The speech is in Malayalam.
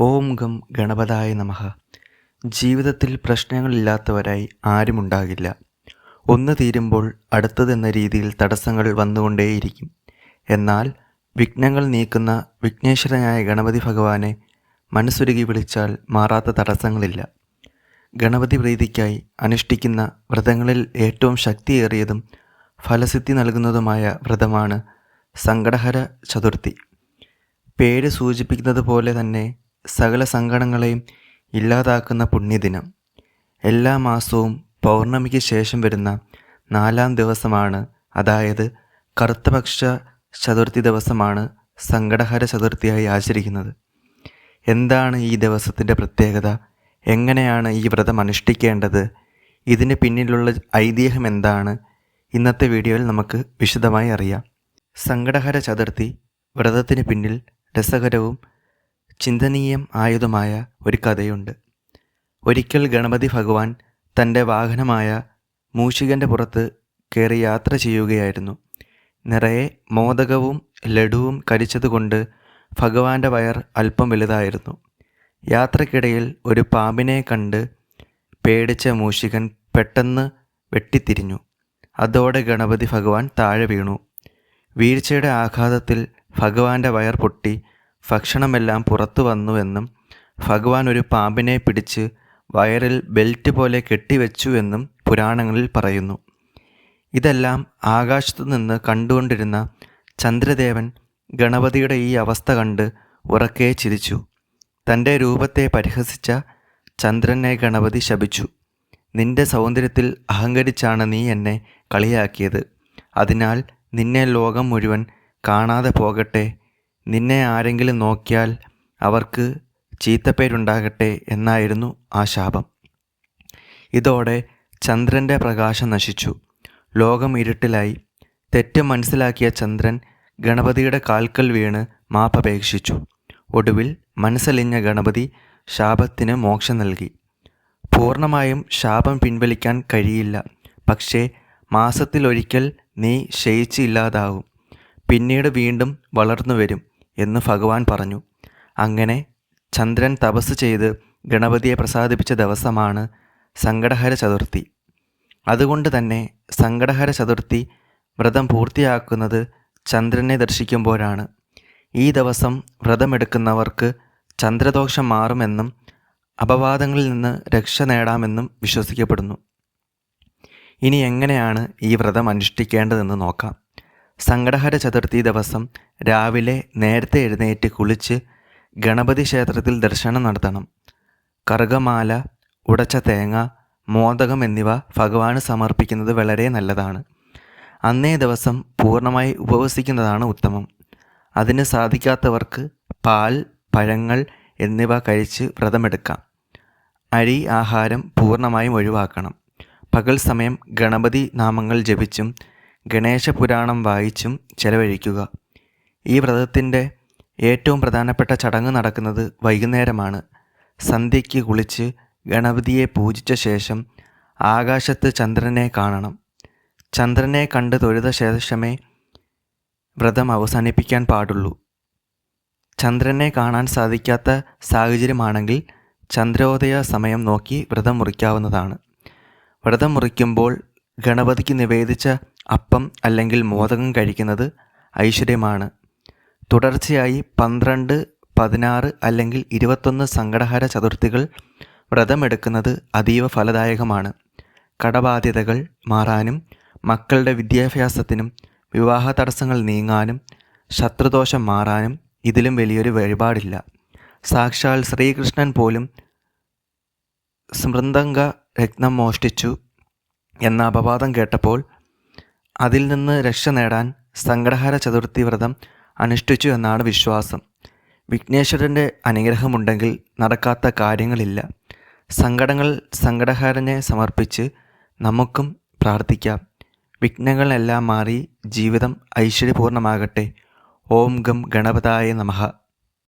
ഓം ഗം ഗണപതായ നമഃ. ജീവിതത്തിൽ പ്രശ്നങ്ങളില്ലാത്തവരായി ആരുമുണ്ടാകില്ല. ഒന്ന് തീരുമ്പോൾ അടുത്തതെന്ന രീതിയിൽ തടസ്സങ്ങൾ വന്നുകൊണ്ടേയിരിക്കും. എന്നാൽ വിഘ്നങ്ങൾ നീക്കുന്ന വിഘ്നേശ്വരനായ ഗണപതി ഭഗവാനെ മനസ്സുരുകി വിളിച്ചാൽ മാറാത്ത തടസ്സങ്ങളില്ല. ഗണപതി പ്രീതിക്കായി അനുഷ്ഠിക്കുന്ന വ്രതങ്ങളിൽ ഏറ്റവും ശക്തിയേറിയതും ഫലസിദ്ധി നൽകുന്നതുമായ വ്രതമാണ് സങ്കടഹര ചതുർത്ഥി. പേര് സൂചിപ്പിക്കുന്നത് പോലെ തന്നെ സകല സങ്കടങ്ങളെയും ഇല്ലാതാക്കുന്ന പുണ്യദിനം. എല്ലാ മാസവും പൗർണമിക്ക് ശേഷം വരുന്ന നാലാം ദിവസമാണ്. അതായത് കറുത്തപക്ഷ ചതുർത്ഥി ദിവസമാണ് സങ്കടഹര ചതുർത്ഥിയായി ആചരിക്കുന്നത്. എന്താണ് ഈ ദിവസത്തിന്റെ പ്രത്യേകത? എങ്ങനെയാണ് ഈ വ്രതം അനുഷ്ഠിക്കേണ്ടത്? ഇതിന് പിന്നിലുള്ള ഐതിഹ്യം എന്താണ്? ഇന്നത്തെ വീഡിയോയിൽ നമുക്ക് വിശദമായി അറിയാം. സങ്കടഹര ചതുർത്ഥി വ്രതത്തിന് പിന്നിൽ രസകരവും ചിന്തനീയം ആയുധമായ ഒരു കഥയുണ്ട്. ഒരിക്കൽ ഗണപതി ഭഗവാൻ തന്റെ വാഹനമായ മൂഷികന്റെ പുറത്ത് കയറി യാത്ര ചെയ്യുകയായിരുന്നു. നിറയെ മോദകവും ലഡുവും കരിച്ചതുകൊണ്ട് ഭഗവാന്റെ വയർ അല്പം വലുതായിരുന്നു. യാത്രക്കിടയിൽ ഒരു പാമ്പിനെ കണ്ട് പേടിച്ച മൂഷികൻ പെട്ടെന്ന് വെട്ടിത്തിരിഞ്ഞു. അതോടെ ഗണപതി ഭഗവാൻ താഴെ വീണു. വീഴ്ചയുടെ ആഘാതത്തിൽ ഭഗവാന്റെ വയർ പൊട്ടി ഭക്ഷണമെല്ലാം പുറത്തു വന്നുവെന്നും ഭഗവാൻ ഒരു പാമ്പിനെ പിടിച്ച് വയറിൽ ബെൽറ്റ് പോലെ കെട്ടിവെച്ചു എന്നും പുരാണങ്ങളിൽ പറയുന്നു. ഇതെല്ലാം ആകാശത്തു നിന്ന് കണ്ടുകൊണ്ടിരുന്ന ചന്ദ്രദേവൻ ഗണപതിയുടെ ഈ അവസ്ഥ കണ്ട് ഉറക്കെ ചിരിച്ചു. തന്റെ രൂപത്തെ പരിഹസിച്ച ചന്ദ്രനെ ഗണപതി ശപിച്ചു. നിന്റെ സൗന്ദര്യത്തിൽ അഹങ്കരിച്ചാണ് നീ എന്നെ കളിയാക്കിയത്. അതിനാൽ നിന്നെ ലോകം മുഴുവൻ കാണാതെ പോകട്ടെ നിന്നെ ആരെങ്കിലും നോക്കിയാൽ അവർക്ക് ചീത്തപ്പേരുണ്ടാകട്ടെ എന്നായിരുന്നു ആ ശാപം. ഇതോടെ ചന്ദ്രന്റെ പ്രകാശം നശിച്ചു. ലോകം ഇരുട്ടിലായി. തെറ്റ് മനസ്സിലാക്കിയ ചന്ദ്രൻ ഗണപതിയുടെ കാൽക്കൽ വീണ് മാപ്പപേക്ഷിച്ചു ഒടുവിൽ മനസ്സലിഞ്ഞ ഗണപതി ശാപത്തിന് മോക്ഷം നൽകി. പൂർണമായും ശാപം പിൻവലിക്കാൻ കഴിയില്ല. പക്ഷേ മാസത്തിലൊരിക്കൽ നീ ക്ഷയിച്ചില്ലാതാവും പിന്നീട് വീണ്ടും വളർന്നു വരും എന്ന് ഭഗവാൻ പറഞ്ഞു. അങ്ങനെ ചന്ദ്രൻ തപസ് ചെയ്ത് ഗണപതിയെ പ്രസാദിപ്പിച്ച ദിവസമാണ് സങ്കടഹര ചതുർത്ഥി. അതുകൊണ്ട് തന്നെ സങ്കടഹര ചതുർത്ഥി വ്രതം പൂർത്തിയാക്കുന്നത് ചന്ദ്രനെ ദർശിക്കുമ്പോഴാണ്. ഈ ദിവസം വ്രതമെടുക്കുന്നവർക്ക് ചന്ദ്രദോഷം മാറുമെന്നും അപവാദങ്ങളിൽ നിന്ന് രക്ഷ നേടാമെന്നും വിശ്വസിക്കപ്പെടുന്നു. ഇനി എങ്ങനെയാണ് ഈ വ്രതം അനുഷ്ഠിക്കേണ്ടതെന്ന് നോക്കാം. സങ്കടഹര ചതുർത്ഥി ദിവസം രാവിലെ നേരത്തെ എഴുന്നേറ്റ് കുളിച്ച് ഗണപതി ക്ഷേത്രത്തിൽ ദർശനം നടത്തണം. കറുകമാല ഉടച്ച തേങ്ങ മോദകം എന്നിവ ഭഗവാന് സമർപ്പിക്കുന്നത് വളരെ നല്ലതാണ്. അന്നേ ദിവസം പൂർണമായി ഉപവസിക്കുന്നതാണ് ഉത്തമം. അതിന് സാധിക്കാത്തവർക്ക് പാൽ പഴങ്ങൾ എന്നിവ കഴിച്ച് വ്രതമെടുക്കാം. അരി ആഹാരം പൂർണമായും ഒഴിവാക്കണം. പകൽ സമയം ഗണപതി നാമങ്ങൾ ജപിച്ചും ഗണേശ പുരാണം വായിച്ചും ചെലവഴിക്കുക. ഈ വ്രതത്തിന്റെ ഏറ്റവും പ്രധാനപ്പെട്ട ചടങ്ങ് നടക്കുന്നത് വൈകുന്നേരമാണ്. സന്ധ്യയ്ക്ക് കുളിച്ച് ഗണപതിയെ പൂജിച്ച ശേഷം ആകാശത്ത് ചന്ദ്രനെ കാണണം. ചന്ദ്രനെ കണ്ട് തൊഴുത ശേഷമേ വ്രതം അവസാനിപ്പിക്കാൻ പാടുള്ളൂ. ചന്ദ്രനെ കാണാൻ സാധിക്കാത്ത സാഹചര്യമാണെങ്കിൽ ചന്ദ്രോദയ സമയം നോക്കി വ്രതം മുറിക്കാവുന്നതാണ്. വ്രതം മുറിക്കുമ്പോൾ ഗണപതിക്ക് നിവേദിച്ച അപ്പം അല്ലെങ്കിൽ മോദകം കഴിക്കുന്നത് ഐശ്വര്യമാണ്. തുടർച്ചയായി പന്ത്രണ്ട് പതിനാറ് അല്ലെങ്കിൽ ഇരുപത്തൊന്ന് സങ്കടഹര ചതുർത്ഥികൾ വ്രതമെടുക്കുന്നത് അതീവ ഫലദായകമാണ്. കടബാധ്യതകൾ മാറാനും മക്കളുടെ വിദ്യാഭ്യാസത്തിനും വിവാഹ തടസ്സങ്ങൾ നീങ്ങാനും ശത്രുദോഷം മാറാനും ഇതിലും വലിയൊരു വഴിപാടില്ല. സാക്ഷാൽ ശ്രീകൃഷ്ണൻ പോലും സ്മൃന്ദംഗ രത്നം മോഷ്ടിച്ചു എന്ന അപവാദം കേട്ടപ്പോൾ അതിൽ നിന്ന് രക്ഷ നേടാൻ സങ്കടഹാര ചതുർത്ഥി വ്രതം അനുഷ്ഠിച്ചു എന്നാണ് വിശ്വാസം. വിഘ്നേശ്വരന്റെ അനുഗ്രഹമുണ്ടെങ്കിൽ നടക്കാത്ത കാര്യങ്ങളില്ല. സങ്കടങ്ങൾ സങ്കടഹാരനെ സമർപ്പിച്ച് നമുക്കും പ്രാർത്ഥിക്കാം. വിഘ്നങ്ങളെല്ലാം മാറി ജീവിതം ഐശ്വര്യപൂർണമാകട്ടെ. ഓം ഗം ഗണപതായ നമഃ.